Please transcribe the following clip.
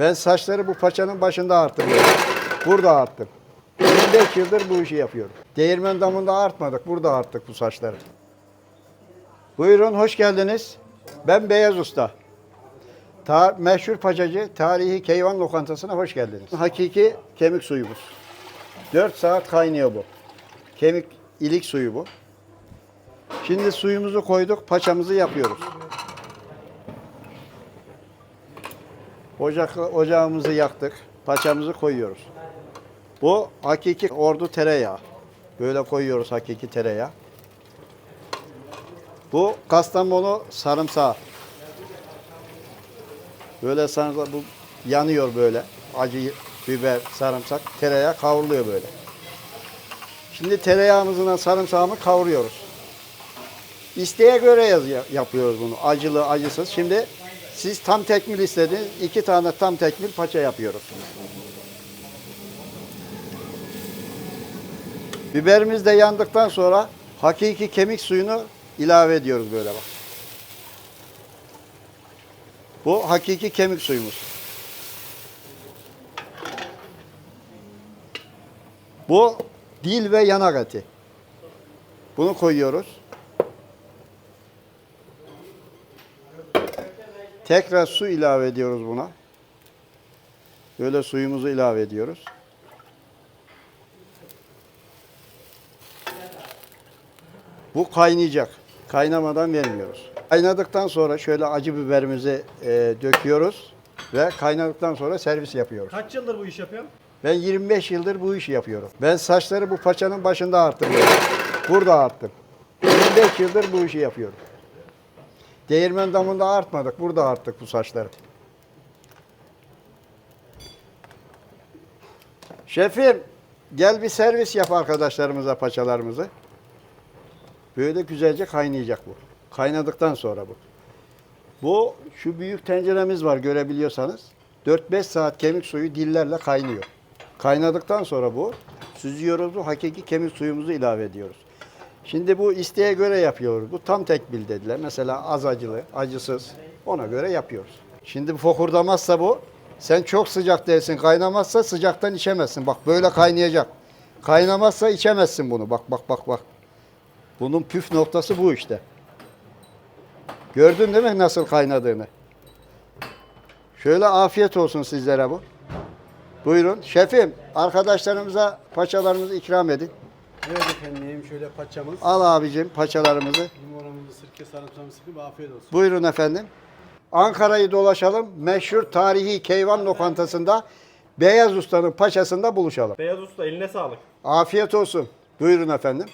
Ben saçları bu paçanın başında arttırıyorum. Burada arttım. 25 yıldır bu işi yapıyorum. Değirmen damında artmadık. Burada arttık bu saçları. Buyurun hoş geldiniz. Ben Beyaz Usta. Ta meşhur paçacı tarihi Keyvan Lokantası'na hoş geldiniz. Hakiki kemik suyumuz. 4 saat kaynıyor bu. Kemik ilik suyu bu. Şimdi suyumuzu koyduk, paçamızı yapıyoruz. Ocak, ocağımızı yaktık, paçamızı koyuyoruz. Bu hakiki ordu tereyağı. Böyle koyuyoruz hakiki tereyağı. Bu Kastamonu sarımsağı. Böyle sarımsak, bu yanıyor böyle. Acı biber, sarımsak, tereyağı kavruluyor böyle. Şimdi tereyağımızla sarımsağımı kavuruyoruz. İsteğe göre yapıyoruz bunu. Acılı, acısız. Şimdi siz tam tekmil istediniz. iki tane tam tekmil paça yapıyoruz. Biberimiz de yandıktan sonra hakiki kemik suyunu ilave ediyoruz böyle bak. Bu hakiki kemik suyumuz. Bu dil ve yanak eti. Bunu koyuyoruz. Tekrar su ilave ediyoruz buna. Böyle suyumuzu ilave ediyoruz. Bu kaynayacak. Kaynamadan vermiyoruz. Kaynadıktan sonra şöyle acı biberimizi e, döküyoruz ve kaynadıktan sonra servis yapıyoruz. Kaç yıldır bu iş yapıyorsun? Ben 25 yıldır bu işi yapıyorum. Ben saçları bu paçanın başında arttırıyorum. Burada arttım. 25 yıldır bu işi yapıyorum. Değirmen damında artmadık. Burada arttık bu saçları. Şefim gel bir servis yap arkadaşlarımıza paçalarımızı. Böyle güzelce kaynayacak bu. Kaynadıktan sonra bu. Bu şu büyük tenceremiz var görebiliyorsanız. 4-5 saat kemik suyu dillerle kaynıyor. Kaynadıktan sonra bu süzüyoruz bu hakiki kemik suyumuzu ilave ediyoruz. Şimdi bu isteğe göre yapıyoruz. Bu tam tekbil dediler. Mesela az acılı, acısız. Ona göre yapıyoruz. Şimdi fokurdamazsa bu sen çok sıcak dersin. Kaynamazsa sıcaktan içemezsin. Bak böyle kaynayacak. Kaynamazsa içemezsin bunu. Bak bak bak bak. Bunun püf noktası bu işte. Gördün değil mi nasıl kaynadığını? Şöyle afiyet olsun sizlere bu. Buyurun. Şefim, arkadaşlarımıza paçalarımızı ikram edin. Evet efendim şöyle paçamız. Al abicim paçalarımızı. Limonumuzu sirke sarımsağımızı sıkıp afiyet olsun. Buyurun efendim. Ankara'yı dolaşalım. Meşhur tarihi Keyvan Lokantası'nda Beyaz Usta'nın paçasında buluşalım. Beyaz Usta eline sağlık. Afiyet olsun. Buyurun efendim.